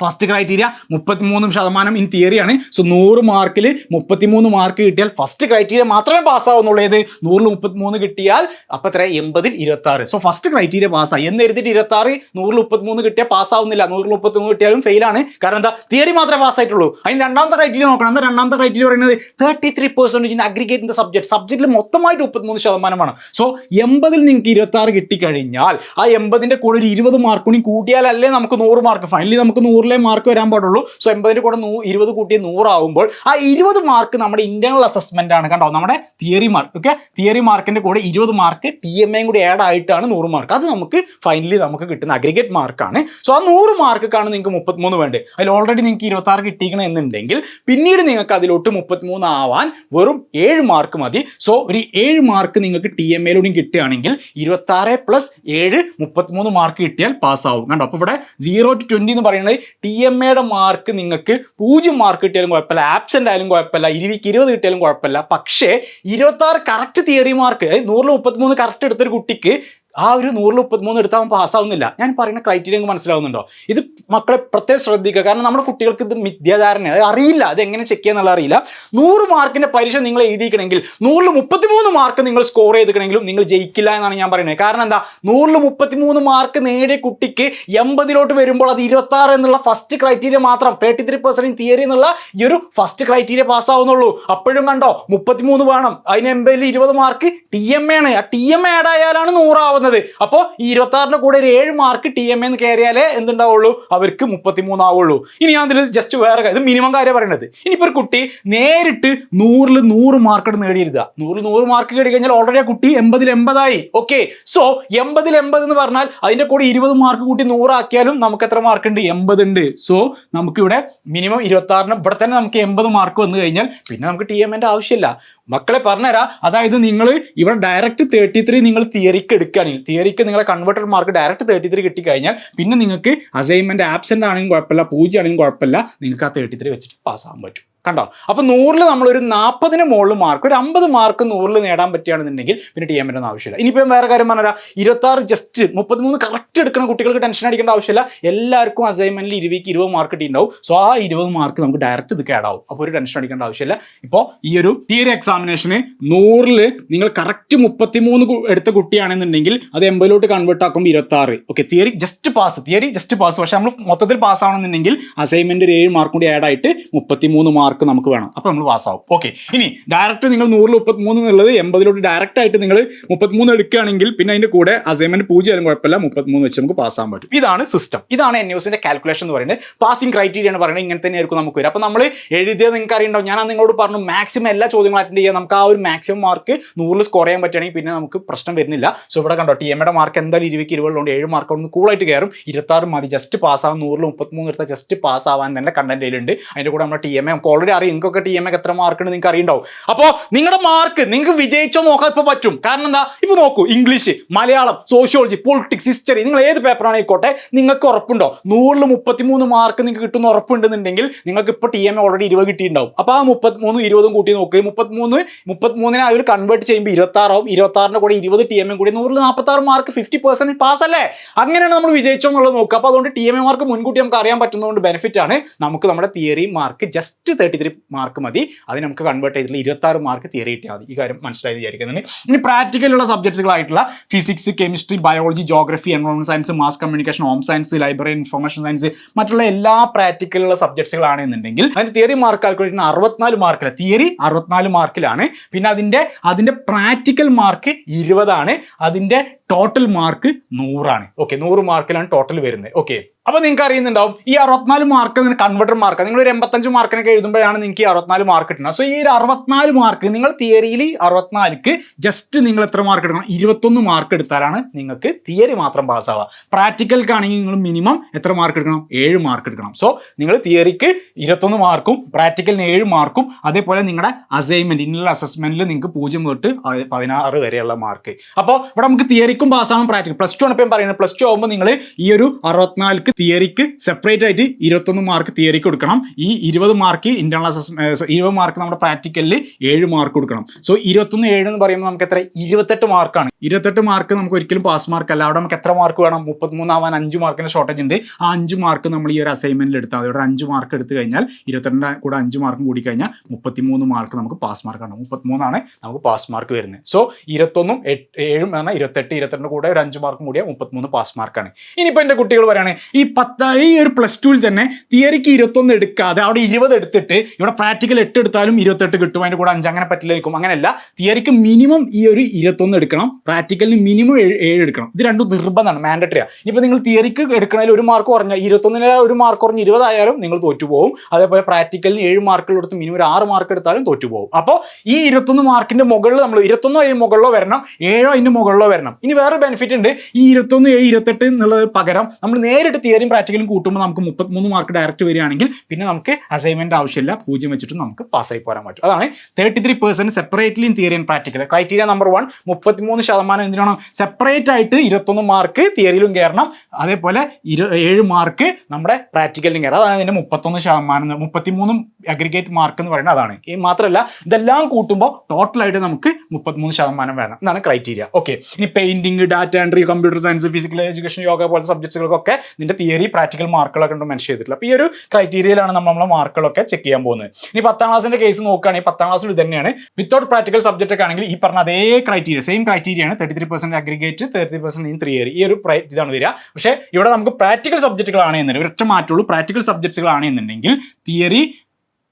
ഫസ്റ്റ് ക്രൈറ്റീരിയ മുപ്പത്തിമൂന്ന് ശതമാനം ഇൻ തിയറിയാണ് സോ നൂറ് മാർക്കിൽ മുപ്പത്തിമൂന്ന് മാർക്ക് കിട്ടിയാൽ ഫസ്റ്റ് ക്രൈറ്റീരിയ മാത്രമേ പാസ്സാവുന്നുള്ളൂ ഏത്? നൂറിൽ മുപ്പത്തിമൂന്ന് കിട്ടിയാൽ അപ്പം എത്ര എൺപതിൽ ഇരുപത്തി ആറ് സോ ഫസ്റ്റ് ക്രൈറ്റീരിയ പാസ്സായി എന്ന് എഴുതിയിട്ട് ഇരുപത്തി ആറ് നൂറിൽ മുപ്പത്തിമൂന്ന് കിട്ടിയാൽ പാസ്സാവുന്നില്ല നൂറിൽ മുപ്പത്തിമൂന്ന് കിട്ടിയാലും ഫെയിലാണ് കാരണം എന്താ? തിയറി മാത്രമേ പാസ്സായിട്ടുള്ളൂ അതിന് രണ്ടാമത്തെ ക്രൈറ്റീരിയ നോക്കണം. എന്താ രണ്ടാമത്തെ ക്രൈറ്റീരിയ പറയുന്നത്? Thirty three percentage in aggregate in the subject സബ്ജക്റ്റിൽ മൊത്തമായിട്ട് മുപ്പത്തിമൂന്ന് ശതമാനമാണ്. സോ എൺപതിൽ നിങ്ങൾക്ക് ഇരുപത്തി ആറ് കിട്ടിക്കഴിഞ്ഞാൽ ആ എൺപതിന്റെ കൂടെ ഒരു ഇരുപത് മാർക്ക് കൂടി കൂട്ടിയാലല്ലേ നമുക്ക് നൂറ് മാർക്ക് ഫൈനലി നമുക്ക് നൂറിലെ മാർക്ക് വരാൻ പാടുള്ളൂ. സോ എൺപതിന് കൂടെ നൂ ഇരുപത് കൂട്ടി നൂറാവുമ്പോൾ ആ ഇരുപത് മാർക്ക് നമ്മുടെ ഇന്റേണൽ അസസ്മെന്റ് ആണ്. കണ്ടോ? നമ്മുടെ തിയറി മാർക്ക് ഓക്കെ തിയറി മാർക്കിന്റെ കൂടെ ഇരുപത് മാർക്ക് ടി എം എയും കൂടി ആഡ് ആയിട്ടാണ് നൂറ് മാർക്ക് അത് നമുക്ക് ഫൈനലി നമുക്ക് കിട്ടുന്ന അഗ്രിഗേറ്റ് മാർക്കാണ് സോ ആ നൂറ് മാർക്കാണ് നിങ്ങൾക്ക് മുപ്പത്തിമൂന്ന് വേണ്ടത്. അതിൽ ഓൾറെഡി നിങ്ങൾക്ക് ഇരുപത്തി ആറ് കിട്ടിയിരിക്കണം എന്നുണ്ടെങ്കിൽ പിന്നീട് നിങ്ങൾക്ക് അതിലോട്ട് മുപ്പത്തിമൂന്ന് ആവാൻ വെറും ഏഴ് മാർക്ക് മതി. സോ ഒരു ഏഴ് മാർക്ക് നിങ്ങൾക്ക് ടി എം എയിലൂടെയും കിട്ടുകയാണെങ്കിൽ ഇരുപത്തി ആറ് പ്ലസ് ഏഴ് മുപ്പത്തിമൂന്ന് മാർക്ക് കിട്ടിയാൽ പാസ്സാവും കണ്ടോ? അപ്പോൾ ഇവിടെ സീറോ ടു ട്വന്റി എന്ന് പറയുന്നത് ടി എം എയുടെ മാർക്ക് നിങ്ങൾക്ക് പൂജ്യം മാർക്ക് കിട്ടിയാലും കുഴപ്പമില്ല. ആബ്സെന്റ് ആയാലും കുഴപ്പമില്ല. ഇരുവിക്ക് ഇരുപത് കിട്ടിയാലും കുഴപ്പമില്ല. പക്ഷേ ഇരുപത്തി ആറ് കറക്റ്റ് തിയറി മാർക്ക് അതായത് നൂറിൽ മുപ്പത്തിമൂന്ന് കറക്റ്റ് എടുത്തൊരു കുട്ടിക്ക് ആ ഒരു നൂറിൽ മുപ്പത്തിമൂന്ന് എടുത്താൽ പാസ്സാവുന്നില്ല. ഞാൻ പറയുന്ന ക്രൈറ്റീരിയ മനസ്സിലാവുന്നുണ്ടോ? ഇത് മക്കളെ പ്രത്യേകം ശ്രദ്ധിക്കുക. കാരണം നമ്മുടെ കുട്ടികൾക്ക് ഇത് മിഥ്യാധാരണ അത് അറിയില്ല. അത് എങ്ങനെ ചെക്ക് ചെയ്യാന്നുള്ള അറിയില്ല. നൂറ് മാർക്കിന്റെ പരീക്ഷ നിങ്ങൾ എഴുതിയിരിക്കണമെങ്കിൽ നൂറിൽ മുപ്പത്തിമൂന്ന് മാർക്ക് നിങ്ങൾ സ്കോർ ചെയ്തിക്കണമെങ്കിലും നിങ്ങൾ ജയിക്കില്ല എന്നാണ് ഞാൻ പറയുന്നത്. കാരണം എന്താ? നൂറിൽ മുപ്പത്തിമൂന്ന് മാർക്ക് നേടിയ കുട്ടിക്ക് എൺപതിലോട്ട് വരുമ്പോൾ അത് ഇരുപത്തി ആറ് എന്നുള്ള ഫസ്റ്റ് ക്രൈറ്റീരിയ മാത്രം തേർട്ടി ത്രീ പെർസെന്റ് തിയറി എന്നുള്ള ഈ ഒരു ഫസ്റ്റ് ക്രൈറ്റീരിയ പാസ്സാവുന്നുള്ളൂ. അപ്പോഴും കണ്ടോ? മുപ്പത്തിമൂന്ന് വേണം. അതിന് എൺപതിൽ ഇരുപത് മാർക്ക് ടി എം എ ആണ്. ആ ടി എം എ ആഡ് ആയാലാണ് നൂറാവുന്നത് അപ്പോൾ ഈ ഇരുപത്തി ആറിന് കൂടെ ഒരു ഏഴ് മാർക്ക് ടി എം എന്ന് കയറിയാലേ എന്തുണ്ടാവുള്ളൂ? അവർക്ക് മുപ്പത്തിമൂന്ന് ആവുള്ളൂ ഇനി ഞാൻ ഇതിൽ ജസ്റ്റ് വേറെ ഇത് മിനിമം കാര്യം പറയണത്. ഇനിയിപ്പോൾ ഒരു കുട്ടി നേരിട്ട് നൂറിൽ നൂറ് മാർക്ക് നേടിയിരുത നൂറിൽ നൂറ് മാർക്ക് നേടി കഴിഞ്ഞാൽ ഓൾറെഡി ആ കുട്ടി എൺപതിൽ എൺപതായി. ഓക്കെ സോ എൺപതിൽ എൺപത് എന്ന് പറഞ്ഞാൽ അതിന്റെ കൂടെ ഇരുപത് മാർക്ക് കൂട്ടി നൂറാക്കിയാലും നമുക്ക് എത്ര മാർക്ക് ഉണ്ട്? എൺപത് ഉണ്ട്. സോ നമുക്കിവിടെ മിനിമം ഇരുപത്തി ആറിന് ഇവിടെ തന്നെ നമുക്ക് എൺപത് മാർക്ക് വന്നു കഴിഞ്ഞാൽ പിന്നെ നമുക്ക് ടി എമ്മിന്റെ ആവശ്യമില്ല. മക്കളെ പറഞ്ഞുതരാം. അതായത് നിങ്ങൾ ഇവിടെ ഡയറക്റ്റ് തേർട്ടി ത്രീ നിങ്ങൾ തിയറിക്ക് എടുക്കുകയാണെങ്കിൽ തിയറിക്ക് നിങ്ങളെ converted mark direct thirty three കിട്ടിക്കഴിഞ്ഞാൽ പിന്നെ നിങ്ങൾക്ക് അസൈൻമെന്റ് ആബ്സെന്റ് ആണെങ്കിലും കുഴപ്പമില്ല പൂജ്യം ആണെങ്കിലും കുഴപ്പമില്ല നിങ്ങൾക്ക് ആ തേർട്ടി ത്രീ വെച്ചിട്ട് പാസ്സാകാൻ പറ്റും. കണ്ടോ? അപ്പൊ നൂറിൽ നമ്മൾ ഒരു നാൽപ്പതിന് മുകളിൽ മാർക്ക് ഒരു അമ്പത് മാർക്ക് നൂറിൽ നേടാൻ പറ്റുകയാണെന്നുണ്ടെങ്കിൽ പിന്നെ ടി എം എമ്മിന്റെ ആവശ്യമില്ല. ഇനിയിപ്പോൾ വേറെ കാര്യം പറഞ്ഞാൽ ഇരുപത്തി ആറ് ജസ്റ്റ് മുപ്പത്തിമൂന്ന് കറക്റ്റ് എടുക്കുന്ന കുട്ടികൾക്ക് ടെൻഷൻ അടിക്കേണ്ട ആവശ്യമില്ല. എല്ലാവർക്കും അസൈൻമെന്റിൽ ഇരുപതിക്ക് ഇരുപത് മാർക്ക് കിട്ടിയിട്ടുണ്ടാവും. സോ ആ ഇരുപത് മാർക്ക് നമുക്ക് ഡയറക്റ്റ് ഇത് കേടാവും. അപ്പോൾ ഒരു ടെൻഷൻ അടിക്കേണ്ട ആവശ്യമില്ല. ഇപ്പോൾ ഈ ഒരു തിയറി എക്സാമിനേഷന് നൂറിൽ നിങ്ങൾ കറക്റ്റ് മുപ്പത്തിമൂന്ന് എടുത്ത കുട്ടിയാണെന്നുണ്ടെങ്കിൽ അത് എൺപതിലോട്ട് കൺവേർട്ട് ആക്കുമ്പോൾ ഇരുപത്തി ആറ് okay theory just pass theory just pass പക്ഷേ നമ്മൾ മൊത്തത്തിൽ പാസ് ആവണമെന്നുണ്ടെങ്കിൽ അസൈൻമെന്റ് ഒരു ഏഴ് മാർക്ക് കൂടി ആഡ് ആയിട്ട് മുപ്പത്തിമൂന്ന് മാർക്ക് നമുക്ക് വേണം. അപ്പോൾ നമ്മൾ പാസ്സാവും ഓക്കെ ഇനി ഡയറക്റ്റ് നിങ്ങൾ നൂറിൽ മുപ്പത്തിമൂന്ന് എന്നുള്ളത് എൺപതിലോട്ട് ഡയറക്റ്റ് ആയിട്ട് നിങ്ങൾ മുപ്പത്തിമൂന്ന് എടുക്കുകയാണെങ്കിൽ പിന്നെ അതിന്റെ കൂടെ അസൈൻമെന്റ് പൂജ്യം കുഴപ്പമില്ല. മുപ്പത്തിമൂന്ന് വെച്ച് നമുക്ക് പാസ്സാൻ പറ്റും. ഇതാണ് സിസ്റ്റം ഇതാണ് എൻ യുസിന്റെ കാൽക്കുലേഷൻ എന്ന് പറയുന്നത്. പാസിംഗ് ക്രൈറ്റീരിയ എന്ന് പറയുന്നത് ഇങ്ങനെ തന്നെ ആയിരിക്കും നമുക്ക് വരും അപ്പോൾ നമ്മൾ എഴുതിയത് നിങ്ങൾക്ക് അറിയണ്ടോ ഞാൻ നിങ്ങളോട് പറഞ്ഞു മാക്സിമം എല്ലാ ചോദ്യങ്ങളും അറ്റൻഡ് ചെയ്യാം. നമുക്ക് ആ ഒരു മാക്സിമം മാർക്ക് നൂറിൽ സ്കോർ ചെയ്യാൻ പറ്റുകയാണെങ്കിൽ പിന്നെ നമുക്ക് പ്രശ്നം വരുന്നില്ല. സോ ഇവിടെ കണ്ടോ ടി എമ്മയുടെ മാർക്ക് എന്തായാലും ഇരുപതിക്ക് ഇരുപതുകൊണ്ട് ഏഴ് മാർക്ക് ഒന്ന് കൂളായിട്ട് കയറും. ഇരുപത്താറ് മതി. ജസ്റ്റ് പാസ്സാവും നൂറിൽ മുപ്പത്തിമൂന്ന് എടുത്താൽ ജസ്റ്റ് പാസ്സാവാൻ തന്നെ കണ്ടന്റ് ഉണ്ട് അതിന്റെ കൂടെ നമ്മുടെ ടി എം എ നമുക്ക് ഓൾറെഡി അറിയാം. നിങ്ങൾക്കൊക്കെ ടി എം എ എത്ര മാർക്ക് ഉണ്ട് നിങ്ങൾക്ക് അറിയണ്ടാവും. അപ്പോൾ നിങ്ങളുടെ മാർക്ക് നിങ്ങൾക്ക് വിജയിച്ചോ നോക്കാൻ ഇപ്പോൾ പറ്റും. കാരണം എന്താ? ഇപ്പോൾ നോക്കൂ English Malayalam sociology politics history നിങ്ങൾ ഏത് പേപ്പറാണ് ആയിക്കോട്ടെ നിങ്ങൾക്ക് ഉറപ്പുണ്ടോ? നൂറിൽ മുപ്പത്തിമൂന്ന് മാർക്ക് നിങ്ങൾക്ക് കിട്ടുന്ന ഉറപ്പുണ്ടെന്നുണ്ടെങ്കിൽ നിങ്ങൾക്ക് ഇപ്പോൾ ടി എം എ ഓൾറെഡി ഇരുപത് കിട്ടിയിട്ടുണ്ടാവും. അപ്പോൾ ആ മുപ്പത്തിമൂന്ന് ഇരുപതും കൂട്ടി നോക്കുക മുപ്പത്തിമൂന്ന് മുപ്പത്തിമൂന്നിനെ അവർ കൺവേർട്ട് ചെയ്യുമ്പോൾ ഇരുപത്താറാവും. ഇരുപത്താറിന്റെ കൂടെ ഇരുപത് ടി എം എം കൂടി നൂറിൽ നാൽപ്പത്താറ് മാർക്ക് ഫിഫ്റ്റി പെർസെന്റ് പാസ് അല്ലേ? അങ്ങനെയാണ് നമ്മൾ വിജയിച്ചോ എന്നുള്ളത് നോക്കുക. അപ്പോൾ അതുകൊണ്ട് ടി എം എ മാർക്ക് മുൻകൂട്ടി നമുക്ക് അറിയാൻ പറ്റുന്നതുകൊണ്ട് ബെനിഫിറ്റ് ആണ്. നമുക്ക് നമ്മുടെ theory mark just thirty three mark മതി. അത് നമുക്ക് കൺവേർട്ട് ചെയ്തിട്ടുള്ള ഇരുപത്താറ് മാർക്ക് തിയറി കിട്ടിയാൽ മതി. ഈ കാര്യം മനസ്സിലായി വിചാരിക്കുന്നുണ്ട്. ഇനി പ്രാക്ടിക്കലുള്ള സബ്ജക്ട്സുകളായിട്ടുള്ള physics chemistry biology geography environment science mass communication home science library information science മറ്റുള്ള എല്ലാ പ്രാക്ടിക്കലുള്ള സബ്ജക്ട്സുകളാണെന്നുണ്ടെങ്കിൽ അതിന് തിയറി മാർക്ക് ചെയ്യുന്ന അറുപത്തിനാല് മാർക്കില്ല തിയറി അറുപത്തിനാല് മാർക്കിലാണ് പിന്നെ അതിന്റെ അതിന്റെ പ്രാക്ടിക്കൽ മാർക്ക് ഇരുപതാണ്. അതിന്റെ ടോട്ടൽ മാർക്ക് നൂറാണ്. ഓക്കെ നൂറ് മാർക്കിലാണ് ടോട്ടൽ വരുന്നത്. ഓക്കെ അപ്പൊ നിങ്ങൾക്ക് അറിയുന്നുണ്ടാവും ഈ അറുപത്തിനാല് മാർക്ക് കൺവെർട്ടർ മാർക്ക് നിങ്ങൾ ഒരു എൺപത്തഞ്ച് മാർക്കിനൊക്കെ എഴുതുമ്പോഴാണ് നിങ്ങൾക്ക് ഈ അറുപത്തിനാല് മാർക്ക് കിട്ടുന്നത്. സോ ഈ ഒരു അറുപത്തിനാല് മാർക്ക് നിങ്ങൾ തിയറിയിൽ അറുപത്തിനാലിക്ക് ജസ്റ്റ് നിങ്ങൾ എത്ര മാർക്ക് എടുക്കണം? ഇരുപത്തൊന്ന് മാർക്ക് എടുത്താലാണ് നിങ്ങൾക്ക് തിയറി മാത്രം പാസ്സാവുക പ്രാക്ടിക്കൽക്കാണെങ്കിൽ നിങ്ങൾ മിനിമം എത്ര മാർക്ക് എടുക്കണം? ഏഴ് മാർക്ക് എടുക്കണം. സോ നിങ്ങൾ തിയറിക്ക് ഇരുപത്തൊന്ന് മാർക്കും പ്രാക്ടിക്കലിന് ഏഴ് മാർക്കും അതേപോലെ നിങ്ങളുടെ അസൈൻമെന്റ് ഇന്നുള്ള അസസ്മെന്റിൽ നിങ്ങൾക്ക് പൂജ്യം തൊട്ട് പതിനാറ് വരെയുള്ള മാർക്ക് അപ്പോൾ ഇവിടെ നമുക്ക് തിയറിക്കും പാസ്സാവും പ്രാക്ടിക്കൽ പ്ലസ് ടു ആണ് ഇപ്പം പറയുന്നത്. പ്ലസ് ടു ആകുമ്പോൾ നിങ്ങൾ ഈ ഒരു അറുപത്തിനാലിക്ക് തിയറിക്ക് സെപ്പറേറ്റ് ആയിട്ട് ഇരുപത്തൊന്ന് മാർക്ക് തിയറിക്ക് കൊടുക്കണം. ഈ ഇരുപത് മാർക്ക് ഇന്റേണൽ അസസ്മെന്റ് ഇരുപത് മാർക്ക് നമ്മുടെ പ്രാക്ടിക്കലിൽ ഏഴ് മാർക്ക് കൊടുക്കണം. സോ ഇരുപത്തൊന്ന് ഏഴ് എന്ന് പറയുമ്പോൾ നമുക്ക് എത്ര? ഇരുപത്തെട്ട് മാർക്കാണ് ഇരുപത്തെട്ട് മാർക്ക് നമുക്ക് ഒരിക്കലും പാസ് മാർക്ക് അല്ല. അവിടെ നമുക്ക് എത്ര മാർക്ക് വേണം? മുപ്പത്തിമൂന്നാവാൻ അഞ്ച് മാർക്കിന്റെ ഷോർട്ടേജ് ഉണ്ട്. ആ അഞ്ച് മാർക്ക് നമ്മൾ ഈ ഒരു അസൈൻമെന്റിൽ എടുത്താൽ അവിടെ അഞ്ച് മാർക്ക് എടുത്തു കഴിഞ്ഞാൽ ഇരുപത്തിരണ്ട് കൂടെ അഞ്ച് മാർക്കും കൂടി കഴിഞ്ഞാൽ മുപ്പത്തിമൂന്ന് മാർക്ക് നമുക്ക് പാസ് മാർക്കാണ് മുപ്പത്തിമൂന്നാണ് നമുക്ക് പാസ് മാർക്ക് വരുന്നത്. സോ ഇരുപത്തൊന്നും ഏഴും പറഞ്ഞാൽ ഇരുപത്തെട്ട് ഇരുപത്തിരണ്ട് കൂടെ ഒരു അഞ്ച് മാർക്കും കൂടിയ മുപ്പത്തിമൂന്ന് പാസ് മാർക്കാണ് ഇനിയിപ്പോൾ എന്റെ കുട്ടികൾ പറയുകയാണ് ഈ പത്ത് ഈ ഒരു പ്ലസ് ടുവിൽ തന്നെ തിയറിക്ക് ഇരുപത്തൊന്ന് എടുക്കാതെ അവിടെ ഇരുപത് എടുത്തിട്ട് ഇവിടെ പ്രാക്ടിക്കൽ എട്ട് എടുത്താലും ഇരുപത്തെട്ട് കിട്ടും അതിന്റെ കൂടെ അഞ്ച് അങ്ങനെ പറ്റില്ലായിരിക്കും. അങ്ങനെയല്ല തിയറിക്ക് മിനിമം ഈ ഒരു ഇരുപത്തൊന്ന് എടുക്കണം പ്രാക്ടിക്കലിന് മിനിമം ഏഴ് എടുക്കണം. ഇത് രണ്ടും നിർബന്ധമാണ് മാൻഡറ്ററിയാണ് ഇനിയിപ്പോൾ നിങ്ങൾ തിയറിക്ക് എടുക്കണതിൽ ഒരു മാർക്ക് കുറഞ്ഞ ഇരുപത്തൊന്നിന് ഒരു മാർക്ക് കുറഞ്ഞ് ഇരുപതായാലും നിങ്ങൾ തോറ്റുപോകും. അതേപോലെ പ്രാക്ടിക്കലിന് ഏഴ് മാർക്കുകൾ എടുത്ത് മിനിമം ഒരു ആറ് മാർക്ക് എടുത്താലും തോറ്റുപോകും. അപ്പോൾ ഈ ഇരുപത്തൊന്ന് മാർക്കിന്റെ മുകളിൽ നമ്മൾ ഇരുപത്തൊന്നോ അതിന് മുകളിലോ വരണം ഏഴോ അതിന് മുകളിലോ വരണം. ഇനി വേറെ ബെനിഫിറ്റ് ഉണ്ട്. ഈ ഇരുപത്തൊന്ന് ഏഴ് ഇരുപത്തെട്ട് എന്നുള്ളത് പകരം നമ്മൾ നേരിട്ട് തിയറിയും പ്രാക്ടിക്കലും കൂട്ടുമ്പോൾ നമുക്ക് മുപ്പത്തിമൂന്ന് മാർക്ക് ഡയറക്റ്റ് വരികയാണെങ്കിൽ പിന്നെ നമുക്ക് അസൈൻമെന്റ് ആവശ്യമില്ല പൂജ്യം വെച്ചിട്ട് നമുക്ക് പാസ്സായി പോരാൻ പറ്റും. അതാണ് thirty three percent separately in theory and practical criteria number one മുപ്പത്തിമൂന്ന് ശതമാനം എന്തിനാണ് സെപ്പറേറ്റ് ആയിട്ട് ഇരുപത്തൊന്ന് മാർക്ക് തിയറിയിലും കയറണം അതേപോലെ ഇരു ഏഴ് മാർക്ക് നമ്മുടെ പ്രാക്ടിക്കലിലും കയറാം അതാണ് ഇതിന്റെ മുപ്പത്തൊന്ന് ശതമാനം മുപ്പത്തിമൂന്നും അഗ്രിഗേറ്റ് മാർക്ക് എന്ന് പറയുന്നത് അതാണ്. മാത്രമല്ല ഇതെല്ലാം കൂട്ടുമ്പോൾ ടോട്ടലായിട്ട് നമുക്ക് മുപ്പത്തിമൂന്ന് ശതമാനം വേണം എന്നാണ് ക്രൈറ്റീരിയ ഓക്കെ ഇനി painting data entry computer science physical education yoga പോലത്തെ സബ്ജക്ട്സുകൾക്കൊക്കെ നിന്റെ തിയറി പ്രാക്ടിക്കൽ മാർക്കുകളൊക്കെ ഉണ്ട് മെൻഷൻ ചെയ്തിട്ടുള്ളത് അപ്പോൾ ഈ ഒരു ക്രൈറ്റീരിയയിലാണ് നമ്മൾ നമ്മളെ മാർക്കുകളൊക്കെ ചെക്ക് ചെയ്യാൻ പോകുന്നത്. ഇനി പത്താം ക്ലാസ്സിന്റെ കേസ് നോക്കുകയാണെങ്കിൽ പത്താം ക്ലാസ്സിൽ തന്നെയാണ് വിത്തൗട്ട് പ്രാക്ടിക്കൽ സബ്ജക്റ്റ് ഒക്കെ ആണെങ്കിൽ ഈ പറഞ്ഞ അതേ ക്രൈറ്റീരിയ സെയിം ക്രൈറ്റീരിയ ആണ് thirty three percent aggregate thirty percent in year ഈ ഒരു ഇതാണ് വരിക. പക്ഷേ ഇവിടെ നമുക്ക് പ്രാക്ടിക്കൽ സബ്ജക്റ്റുകളാണ് എന്നുണ്ടെങ്കിൽ ഒരൊറ്റ മാറ്റുള്ളൂ പ്രാക്ടിക്കൽ സബ്ജക്ട്സുകളാണ് എന്നുണ്ടെങ്കിൽ തിയറി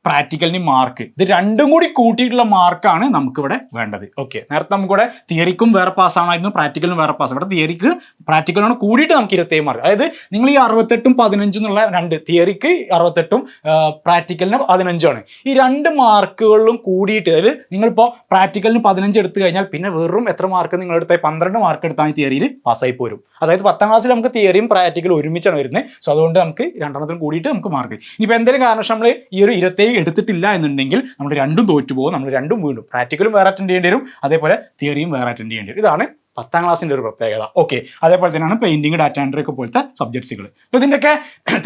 പ്രാക്ടിക്കലിന് മാർക്ക്. ഇത് രണ്ടും കൂടി കൂട്ടിയിട്ടുള്ള മാർക്കാണ് നമുക്കിവിടെ വേണ്ടത്. ഓക്കെ നേരത്തെ നമുക്കിവിടെ തിയറിക്കും വേറെ പാസ്സാണായിരുന്നു പ്രാക്ടിക്കലും വേറെ പാസ് ഇവിടെ തിയറിക്ക് പ്രാക്ടിക്കലാണ് കൂടിയിട്ട് നമുക്ക് ഇരുപത്തേഴ് മാർക്ക് അതായത് നിങ്ങൾ ഈ അറുപത്തെട്ടും പതിനഞ്ചും എന്നുള്ള രണ്ട് തിയറിക്ക് അറുപത്തെട്ടും പ്രാക്ടിക്കലിന് പതിനഞ്ചാണ് ഈ രണ്ട് മാർക്കുകളിലും കൂടിയിട്ട് അതായത് നിങ്ങളിപ്പോൾ പ്രാക്ടിക്കലിന് പതിനഞ്ച് എടുത്തു കഴിഞ്ഞാൽ പിന്നെ വെറും എത്ര മാർക്ക് നിങ്ങൾ എടുത്താൽ പന്ത്രണ്ട് മാർക്ക് എടുത്താൽ തിയറിയിൽ പാസ്സായി പോരും. അതായത് പത്താം ക്ലാസ്സിൽ നമുക്ക് തിയറിയും പ്രാക്ടിക്കലും ഒരുമിച്ചാണ് വരുന്നത്. സോ അതുകൊണ്ട് നമുക്ക് രണ്ടെണ്ണത്തിനും കൂടിയിട്ട് നമുക്ക് മാർക്ക് ഇനിയിപ്പോൾ എന്തെങ്കിലും കാരണം നമ്മൾ ഈ ഒരു ഇരുപത്തേഴ് എടുത്തിട്ടില്ല എന്നുണ്ടെങ്കിൽ നമ്മൾ രണ്ടും തോറ്റുപോകും നമ്മൾ രണ്ടും വീണ്ടും പ്രാക്ടിക്കലും വേറെ അറ്റൻഡ് ചെയ്യേണ്ടി വരും. അതേപോലെ തിയറിയും വേറെ അറ്റൻഡ് ചെയ്യേണ്ടി വരും. ഇതാണ് പത്താം ക്ലാസ്സിന്റെ ഒരു പ്രത്യേകത. ഓക്കെ അതേപോലെ തന്നെയാണ് പെയിന്റിങ് ഡാറ്റ എൻട്രി ഒക്കെ പോലത്തെ സബ്ജക്ട്സുകൾ അപ്പോൾ ഇതിന്റെയൊക്കെ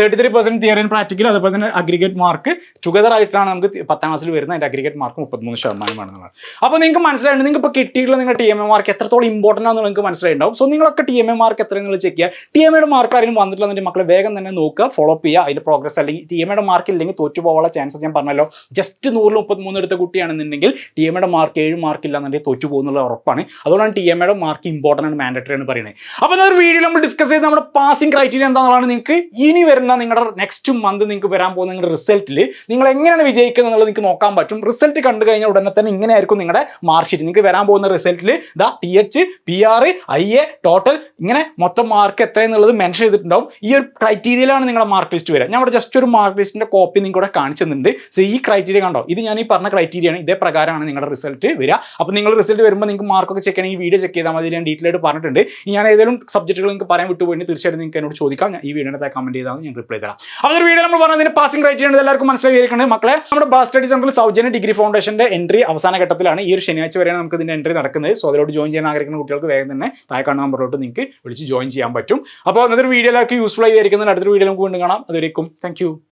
thirty three percent theory and practical അതേപോലെ തന്നെ അഗ്രിഗേറ്റ് മാർക്ക് ടുഗദർ ആയിട്ടാണ് നമുക്ക് പത്താം ക്ലാസ്സിൽ വരുന്ന അതിന്റെ അഗ്രിഗേറ്റ് മാർക്ക് മുപ്പത്തിമൂന്ന് ശതമാനമാണെന്നുള്ളത് അപ്പോൾ നിങ്ങൾക്ക് മനസ്സിലായിട്ട് നിങ്ങൾക്ക് ഇപ്പോൾ കിട്ടിയിട്ടുള്ള നിങ്ങളുടെ ടി എം എ മാർക്ക് എത്രത്തോളം ഇമ്പോർട്ടന്റ് ആണെന്ന് നിങ്ങൾക്ക് മനസ്സിലായിട്ടുണ്ടാവും. സോ നിങ്ങളൊക്കെ ടി എം എ മാർക്ക് എത്ര നിങ്ങൾ ചെക്ക് ചെയ്യുക? ടി എം എയുടെ മാർക്ക് ആരെങ്കിലും വന്നിട്ടുള്ള മക്കളെ വേഗം തന്നെ നോക്കുക ഫോളോ അപ്പ് ചെയ്യുക. അതിന്റെ പ്രോഗ്രസ് അല്ലെങ്കിൽ ടി എം എയുടെ മാർക്ക് ഇല്ലെങ്കിൽ തോറ്റു പോകാനുള്ള ചാൻസസ് ഞാൻ പറഞ്ഞല്ലോ. ജസ്റ്റ് നൂറിൽ മുപ്പത്തിമൂന്ന് എടുത്ത കുട്ടിയാണെന്നുണ്ടെങ്കിൽ ടി എം എയുടെ മാർക്ക് ഏഴ് മാർക്ക് ഇല്ലാന്നുണ്ടെങ്കിൽ തോറ്റു പോകുന്നുള്ള ഉറപ്പാണ്. അതുകൊണ്ടാണ് ടി എം എയുടെ മാർക്ക് ഇമ്പോർട്ടന്റ് ആണ് മാൻഡറ്ററി ആണ് പറയുന്നത്. അപ്പോൾ ഒരു വീഡിയോ നമ്മൾ ഡിസ്കസ് ചെയ്ത് നമ്മുടെ പാസിംഗ് ക്രൈറ്റീരിയ എന്താണെന്നാണ് നിങ്ങൾക്ക് ഇനി വരുന്ന നിങ്ങളുടെ നെക്സ്റ്റ് മന്ത് നിങ്ങൾക്ക് വരാൻ പോകുന്ന നിങ്ങളുടെ റിസൾട്ടിൽ നിങ്ങൾ എങ്ങനെയാണ് വിജയിക്കുന്നത് എന്നുള്ളത് നിങ്ങൾക്ക് നോക്കാൻ പറ്റും. റിസൾട്ട് കണ്ടു കഴിഞ്ഞാൽ ഉടനെ തന്നെ ഇങ്ങനെയായിരിക്കും നിങ്ങളുടെ മാർക്ക് ഷീറ്റ് നിങ്ങൾക്ക് വരാൻ പോകുന്ന റിസൾട്ടിൽ ദാ T H P R I A total ഇങ്ങനെ മൊത്തം മാർക്ക് എത്രയെന്നുള്ളത് മെൻഷൻ ചെയ്തിട്ടുണ്ടാവും. ഈ ഒരു ക്രൈറ്റീരിയയിലാണ് നിങ്ങളുടെ മാർക്ക് ലിസ്റ്റ് വരിക. ഞാൻ ഇവിടെ ജസ്റ്റ് ഒരു മാർക്ക് ലിസ്റ്റിന്റെ കോപ്പി നിങ്ങൾ ഇവിടെ കാണിച്ചു തന്നിട്ടുണ്ട്. സോ ഈ ക്രൈറ്റീരിയ കണ്ടോ? ഇത് ഞാൻ ഈ പറഞ്ഞ ക്രൈറ്റീരിയ ആണ്. ഇതേ പ്രകാരമാണ് നിങ്ങളുടെ റിസൾട്ട് വരിക. അപ്പോൾ നിങ്ങൾ റിസൾട്ട് വരുമ്പോൾ നിങ്ങൾക്ക് മാർക്കൊക്കെ ചെക്ക് ചെയ്യണമെങ്കിൽ വീഡിയോ ചെക്ക് ചെയ്താൽ മതി. ഞാൻ ഡീറ്റെയിൽ ആയിട്ട് പറഞ്ഞിട്ടുണ്ട്. ഞാൻ ഏതെങ്കിലും സബ്ജക്റ്റുകൾ നിങ്ങൾക്ക് പറയാൻ വിട്ടുപോയി തീർച്ചയായിട്ടും നിങ്ങൾക്ക് എന്നോട് ചോദിക്കാം. ഞാൻ ഈ വീഡിയോയുടെ കമന്റ് ചെയ്താൽ ഞാൻ റിപ്ലൈ തരാം. അപ്പോൾ ഒരു വീഡിയോ നമ്മൾ പറഞ്ഞതിന് പാസിംഗ് ക്രൈറ്റീരിയ എല്ലാവർക്കും മനസ്സിലായിരിക്കുന്നത് മക്കളെ നമ്മുടെ ബാസ് സ്റ്റഡീസ് നമുക്ക് സൗജന്യ ഡിഗ്രി ഫൗണ്ടേഷന്റെ എൻട്രി അവസാന ഘട്ടത്തിലാണ്. ഈ ഒരു ശനിയാഴ്ച വരെയാണ് നമുക്ക് ഇതിന്റെ എൻട്രി നടക്കുന്നത്. സോ അതിലോട്ട് ജോയിൻ ചെയ്യാൻ ആഗ്രഹിക്കുന്ന കുട്ടികൾക്ക് വേഗം തന്നെ താഴെ കാണുന്ന നമ്പറിലോട്ട് നിങ്ങൾക്ക് വിളിച്ച് ജോയിൻ ചെയ്യാൻ പറ്റും. അപ്പോൾ ഒരു വീഡിയോയിലേക്ക് യൂസ്ഫുൾ ആയി ആയിരിക്കുന്നതിന് അടുത്തൊരു വീഡിയോ നമുക്ക് വീണ്ടും കാണാം. അതുവരേക്കും താങ്ക്